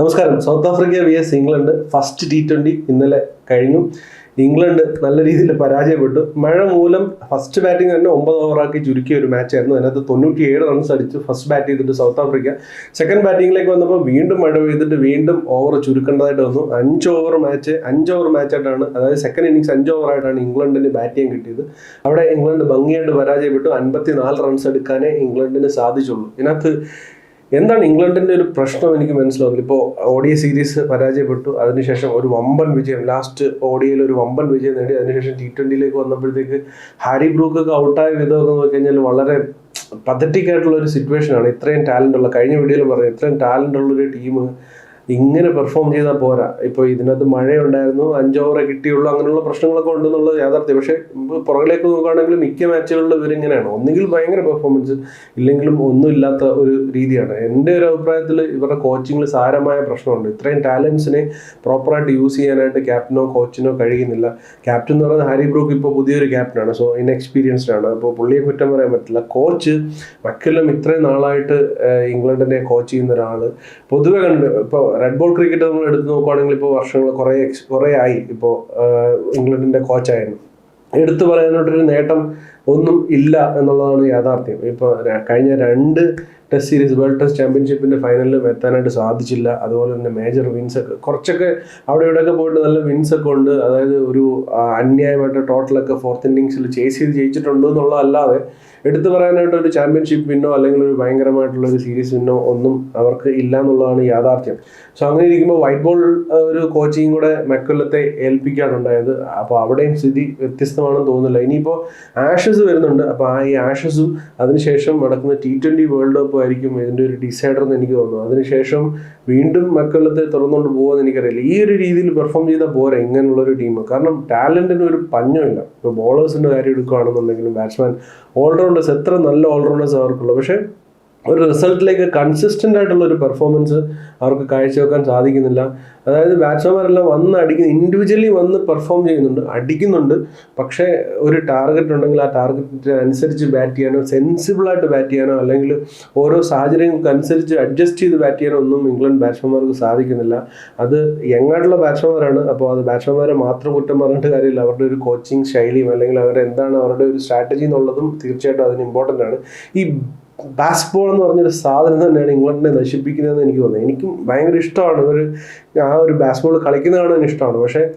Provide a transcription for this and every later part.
നമസ്കാരം. South Africa V S England first T twenty ഇന്നലെ കഴിഞ്ഞു. ഇംഗ്ലണ്ട് നല്ല രീതിയിൽ പരാജയപ്പെട്ടു. മഴ മൂലം ഫസ്റ്റ് ബാറ്റിംഗ് തന്നെ ഒമ്പത് ഓവറാക്കി ചുരുക്കിയ ഒരു മാച്ചായിരുന്നു അതിനകത്ത് തൊണ്ണൂറ്റി ഏഴ് റൺസ് അടിച്ചു ഫസ്റ്റ് ബാറ്റ് ചെയ്തിട്ട് സൗത്ത് ആഫ്രിക്ക സെക്കൻഡ് ബാറ്റിംഗിലേക്ക് വന്നപ്പോൾ വീണ്ടും മഴ പെയ്തിട്ട് വീണ്ടും ഓവർ ചുരുക്കേണ്ടതായിട്ട് വന്നു. അഞ്ച് ഓവർ മാച്ച് അഞ്ച് ഓവർ മാച്ചായിട്ടാണ് അതായത് സെക്കൻഡ് ഇന്നിങ്സ് അഞ്ച് ഓവറായിട്ടാണ് ഇംഗ്ലണ്ടിന് ബാറ്റ് ചെയ്യാൻ കിട്ടിയത്. അവിടെ ഇംഗ്ലണ്ട് ഭംഗിയായിട്ട് പരാജയപ്പെട്ടു. അൻപത്തി നാല് റൺസ് എടുക്കാനേ ഇംഗ്ലണ്ടിന് സാധിച്ചുള്ളൂ. ഇതിനകത്ത് എന്താണ് ഇംഗ്ലണ്ടിന്റെ ഒരു പ്രശ്നം എനിക്ക് മനസ്സിലാവുന്നില്ല. ഇപ്പോൾ ഓഡിയ സീരീസ് പരാജയപ്പെട്ടു. അതിനുശേഷം ഒരു വമ്പൻ വിജയം. ലാസ്റ്റ് ഓഡിയയിൽ ഒരു വമ്പൻ വിജയം നേടി. അതിനുശേഷം ടി ട്വന്റിയിലേക്ക് വന്നപ്പോഴത്തേക്ക് ഹാരി ബ്രൂക്ക് ഒക്കെ ഔട്ടായ വിധമൊക്കെ നോക്കി കഴിഞ്ഞാൽ വളരെ പതറ്റിക് ആയിട്ടുള്ള ഒരു സിറ്റുവേഷനാണ് ഇത്രയും ടാലന്റ് ഉള്ള കഴിഞ്ഞ വീഡിയോയിൽ പറഞ്ഞു ഇത്രയും ടാലന്റ് ഉള്ള ഒരു ടീം ഇങ്ങനെ പെർഫോം ചെയ്താൽ പോരാ. ഇപ്പോൾ ഇതിനകത്ത് മഴയുണ്ടായിരുന്നു അഞ്ച് കിട്ടിയുള്ളൂ അങ്ങനെയുള്ള പ്രശ്നങ്ങളൊക്കെ ഉണ്ടെന്നുള്ളത് യാഥാർത്ഥ്യം. പക്ഷേ പുറകിലേക്ക് നോക്കുകയാണെങ്കിൽ മിക്ക മാച്ചുകളിലും ഇവരിങ്ങനെയാണ് ഒന്നുകിൽ ഭയങ്കര പെർഫോമൻസ് ഇല്ലെങ്കിലും ഒന്നുമില്ലാത്ത ഒരു രീതിയാണ്. എന്റെ ഒരു അഭിപ്രായത്തിൽ ഇവരുടെ കോച്ചിങ്ങിൽ സാരമായ പ്രശ്നമുണ്ട്. ഇത്രയും ടാലൻസിനെ പ്രോപ്പറായിട്ട് യൂസ് ചെയ്യാനായിട്ട് ക്യാപ്റ്റനോ കോച്ചിനോ കഴിയുന്നില്ല. ക്യാപ്റ്റൻ എന്ന് പറയുന്നത് ഹാരി ബ്രൂക്ക് ഇപ്പോൾ പുതിയൊരു ക്യാപ്റ്റനാണ് സോ ഇൻഎക്സ്പീരിയൻസ്ഡ് ആണ്. അപ്പോൾ പുള്ളിയെ കുറ്റം പറയാൻ പറ്റില്ല. കോച്ച് മക്കെല്ലാം ഇത്രയും നാളായിട്ട് ഇംഗ്ലണ്ടിനെ കോച്ച് ചെയ്യുന്ന ഒരാൾ പൊതുവെ കണ്ട് ഇപ്പോൾ റെഡ് ബോൾ ക്രിക്കറ്റ് നമ്മൾ എടുത്ത് നോക്കുവാണെങ്കിൽ ഇപ്പോൾ വർഷങ്ങൾ കുറേ കുറേ ആയി. ഇപ്പോൾ ഇംഗ്ലണ്ടിന്റെ കോച്ചായിരുന്നു എടുത്തു പറയാനായിട്ടൊരു നേട്ടം ഒന്നും ഇല്ല എന്നുള്ളതാണ് യാഥാർത്ഥ്യം. ഇപ്പോൾ കഴിഞ്ഞ രണ്ട് ടെസ്റ്റ് സീരീസ് വേൾഡ് ടെസ്റ്റ് ചാമ്പ്യൻഷിപ്പിന്റെ ഫൈനലിലും എത്താനായിട്ട് സാധിച്ചില്ല. അതുപോലെ തന്നെ മേജർ വിൻസ് ഒക്കെ. കുറച്ചൊക്കെ അവിടെ ഇവിടെയൊക്കെ പോയിട്ട് നല്ല വിൻസ് ഒക്കെ ഉണ്ട്. അതായത് ഒരു അന്യായമായിട്ട് ടോട്ടലൊക്കെ ഫോർത്ത് ഇന്നിങ്സിൽ ചേസ് ചെയ്ത് ജയിച്ചിട്ടുണ്ട് എന്നുള്ളതല്ലാതെ എടുത്തു പറയാനായിട്ട് ഒരു ചാമ്പ്യൻഷിപ്പ് വിന്നോ അല്ലെങ്കിൽ ഒരു ഭയങ്കരമായിട്ടുള്ള ഒരു സീരീസ് വിന്നോ ഒന്നും അവർക്ക് ഇല്ല എന്നുള്ളതാണ് യാഥാർത്ഥ്യം. സോ അങ്ങനെ ഇരിക്കുമ്പോൾ വൈറ്റ് ബോൾ ഒരു കോച്ചിങ് കൂടെ മെക്കൊല്ലത്തെ ഏൽപ്പിക്കാനുണ്ടായത് അപ്പോൾ അവിടെയും സ്ഥിതി വ്യത്യസ്തമാണെന്ന് തോന്നുന്നില്ല. ഇനിയിപ്പോൾ ആഷസ് വരുന്നുണ്ട്. അപ്പോൾ ആ ഈ ആഷസും അതിനുശേഷം നടക്കുന്ന ടി ട്വന്റി വേൾഡ് കപ്പ് ആയിരിക്കും ഇതിന്റെ ഒരു ഡിസൈഡർ എന്ന് എനിക്ക് തോന്നുന്നു. അതിനുശേഷം വീണ്ടും മക്കളത്തെ തുറന്നുകൊണ്ട് പോകുമെന്ന് എനിക്കറിയില്ല. ഈ ഒരു രീതിയിൽ പെർഫോം ചെയ്താൽ പോരാ ഇങ്ങനെയുള്ളൊരു ടീം കാരണം ടാലന്റിന് ഒരു പഞ്ഞമില്ല. ഇപ്പോൾ ബോളേഴ്സിന്റെ കാര്യം എടുക്കുകയാണെന്നുണ്ടെങ്കിലും ബാറ്റ്സ്മാൻ ഓൾറൗണ്ടേഴ്സ് എത്ര നല്ല ഓൾറൗണ്ടേഴ്സ് അവർക്കുള്ളൂ പക്ഷേ ഒരു റിസൾട്ടിലേക്ക് കൺസിസ്റ്റന്റ് ആയിട്ടുള്ള ഒരു പെർഫോമൻസ് അവർക്ക് കാഴ്ചവെക്കാൻ സാധിക്കുന്നില്ല. അതായത് ബാറ്റ്സ്മാൻമാരെല്ലാം വന്ന് അടിക്കുന്ന ഇൻഡിവിജ്വലി വന്ന് പെർഫോം ചെയ്യുന്നുണ്ട് അടിക്കുന്നുണ്ട്. പക്ഷേ ഒരു ടാർഗറ്റ് ഉണ്ടെങ്കിൽ ആ ടാർഗറ്റിന് അനുസരിച്ച് ബാറ്റ് ചെയ്യാനോ സെൻസിബിളായിട്ട് ബാറ്റ് ചെയ്യാനോ അല്ലെങ്കിൽ ഓരോ സാഹചര്യങ്ങൾക്ക് അനുസരിച്ച് അഡ്ജസ്റ്റ് ചെയ്ത് ബാറ്റ് ചെയ്യാനോ ഒന്നും ഇംഗ്ലണ്ട് ബാറ്റ്സ്മാൻമാർക്ക് സാധിക്കുന്നില്ല. അത് യങ്ങായിട്ടുള്ള ബാറ്റ്സ്മാൻമാരാണ് അപ്പോൾ അത് ബാറ്റ്സ്മാൻമാരെ മാത്രം കുറ്റം പറഞ്ഞിട്ട് കാര്യമില്ല. അവരുടെ ഒരു കോച്ചിങ് ശൈലിയും അല്ലെങ്കിൽ അവരുടെ എന്താണ് അവരുടെ ഒരു സ്ട്രാറ്റജി എന്നുള്ളതും തീർച്ചയായിട്ടും അതിന് ഇമ്പോർട്ടന്റ് ആണ്. ഈ ബാസ്ബോൾ എന്ന് പറഞ്ഞൊരു സാധനം തന്നെയാണ് ഇംഗ്ലണ്ടിനെ നശിപ്പിക്കുന്നതെന്ന് എനിക്ക് തോന്നുന്നത് എനിക്കും ഭയങ്കര ഇഷ്ടമാണ്. ഒരു ആ ഒരു ബാസ്ബോൾ കളിക്കുന്നത് കാണാൻ ഇഷ്ടമാണ്. പക്ഷേ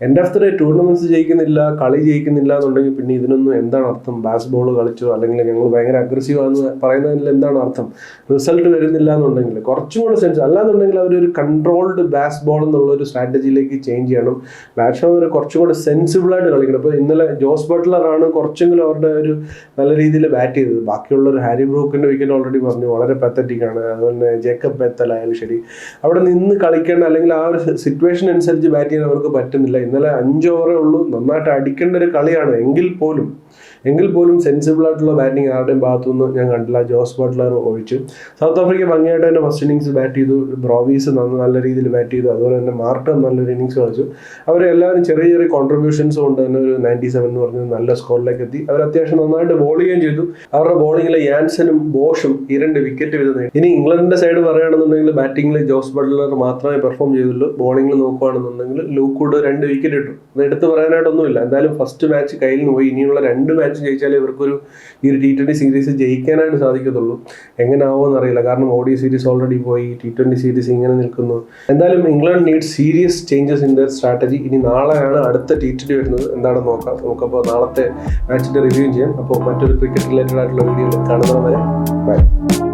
എന്റെ ഓഫ് ടൂർണമെന്റ്സ് ജയിക്കുന്നില്ല കളി ജയിക്കുന്നില്ല എന്നുണ്ടെങ്കിൽ പിന്നെ ഇതിനൊന്നും എന്താണ് അർത്ഥം? ബാസ്ബോൾ കളിച്ചോ അല്ലെങ്കിൽ ഞങ്ങൾ ഭയങ്കര അഗ്രസീവ് ആണെന്ന് പറയുന്നതിൽ എന്താണ് അർത്ഥം? റിസൾട്ട് വരുന്നില്ല എന്നുണ്ടെങ്കിൽ കുറച്ചും കൂടെ സെൻസ് അല്ലാന്നുണ്ടെങ്കിൽ ഒരു കൺട്രോൾഡ് ബാസ്ബോൾ എന്നുള്ള ഒരു സ്ട്രാറ്റജിയിലേക്ക് ചേഞ്ച് ചെയ്യണം. ബാറ്റ്സ്മാൻ കുറച്ചും കൂടെ സെൻസിബിളായിട്ട് കളിക്കണം. ഇപ്പോൾ ഇന്നലെ ജോസ് ബട്ട്ലറാണ് കുറച്ചെങ്കിലും അവരുടെ ഒരു നല്ല രീതിയിൽ ബാറ്റ് ചെയ്തത്. ബാക്കിയുള്ള ഒരു ഹാരി ബ്രൂക്കിന്റെ വിക്കറ്റ് ഓൾറെഡി പറഞ്ഞു. വളരെ പത്തറ്റിക് ആണ്. അതുപോലെ തന്നെ ജേക്കബ് ബെത്തൽ ആയാലും ശരി. അവിടെ നിന്ന് കളിക്കേണ്ട അല്ലെങ്കിൽ ആ ഒരു സിറ്റുവേഷൻ അനുസരിച്ച് ബാറ്റ് ചെയ്യാൻ അവർക്ക് പറ്റുന്നില്ല ഇന്നലെ അഞ്ച് ഓവറേ ഉള്ളൂ. നന്നായിട്ട് അടിക്കേണ്ട ഒരു കളിയാണ്. എങ്കിൽ പോലും എങ്കിൽ പോലും സെൻസിബിൾ ആയിട്ടുള്ള ബാറ്റിംഗ് ആരുടെയും ഭാഗത്തുനിന്ന് ഞാൻ കണ്ടില്ല. ജോസ് ബട്ട്ലർ ഒഴിച്ചു. സൗത്ത് ആഫ്രിക്ക ഭംഗിയായിട്ട് തന്നെ ഫസ്റ്റ് ഇന്നിങ്സ് ബാറ്റ് ചെയ്തു. ബ്രോവീസ് നല്ല രീതിയിൽ ബാറ്റ് ചെയ്തു. അതുപോലെ തന്നെ മാർട്ടൺ നല്ലൊരു ഇന്നിങ്സ് കളിച്ചു. അവരെല്ലാവരും ചെറിയ ചെറിയ കോൺട്രിബ്യൂഷൻസ് കൊണ്ട് തന്നെ ഒരു നയന്റി സെവൻ എന്ന് പറഞ്ഞ നല്ല സ്കോറിലേക്ക് എത്തി. അവർ അത്യാവശ്യം നന്നായിട്ട് ബോൾ ചെയ്യുകയും ചെയ്തു. അവരുടെ ബോളിങ്ങിൽ യാൻസനും ബോഷും ഈ രണ്ട് വിക്കറ്റ് വീതം നേടി. ഇനി ഇംഗ്ലണ്ടിന്റെ സൈഡ് പറയുകയാണെന്നുണ്ടെങ്കിൽ ബാറ്റിംഗിൽ ജോസ് ബട്ട്ലർ മാത്രമേ പെർഫോം ചെയ്തുള്ളൂ. ബോളിംഗിൽ നോക്കുകയാണെന്നുണ്ടെങ്കിൽ ലൂക്കൂഡ് രണ്ട് ഇട്ടു അത് എടുത്ത് പറയാനായിട്ടൊന്നുമില്ല. എന്തായാലും ഫസ്റ്റ് മാച്ച് കയ്യിൽ നിന്ന് പോയി. ഇനിയുള്ള രണ്ട് മാച്ച് ജയിച്ചാലേ ഇവർക്കൊരു ഈ ഒരു ടി ട്വന്റി സീരീസ് ജയിക്കാനായിട്ട് സാധിക്കത്തുള്ളൂ. എങ്ങനെ ആവുമെന്ന് അറിയില്ല. കാരണം ഓഡി സീരീസ് ഓൾറെഡി പോയി. ടി ട്വന്റി സീരീസ് ഇങ്ങനെ നിൽക്കുന്നു. എന്തായാലും England need serious changes in their strategy ഇനി നാളെയാണ് അടുത്ത ടി ട്വന്റി വരുന്നത്. എന്താണെന്ന് നോക്കാം. നമുക്കപ്പോൾ നാളത്തെ മാച്ചിന്റെ റിവ്യൂ ചെയ്യാം. അപ്പോൾ മറ്റൊരു ക്രിക്കറ്റ് റിലേറ്റഡ് ആയിട്ടുള്ള വീഡിയോയിൽ കാണുന്നവരെ ബൈ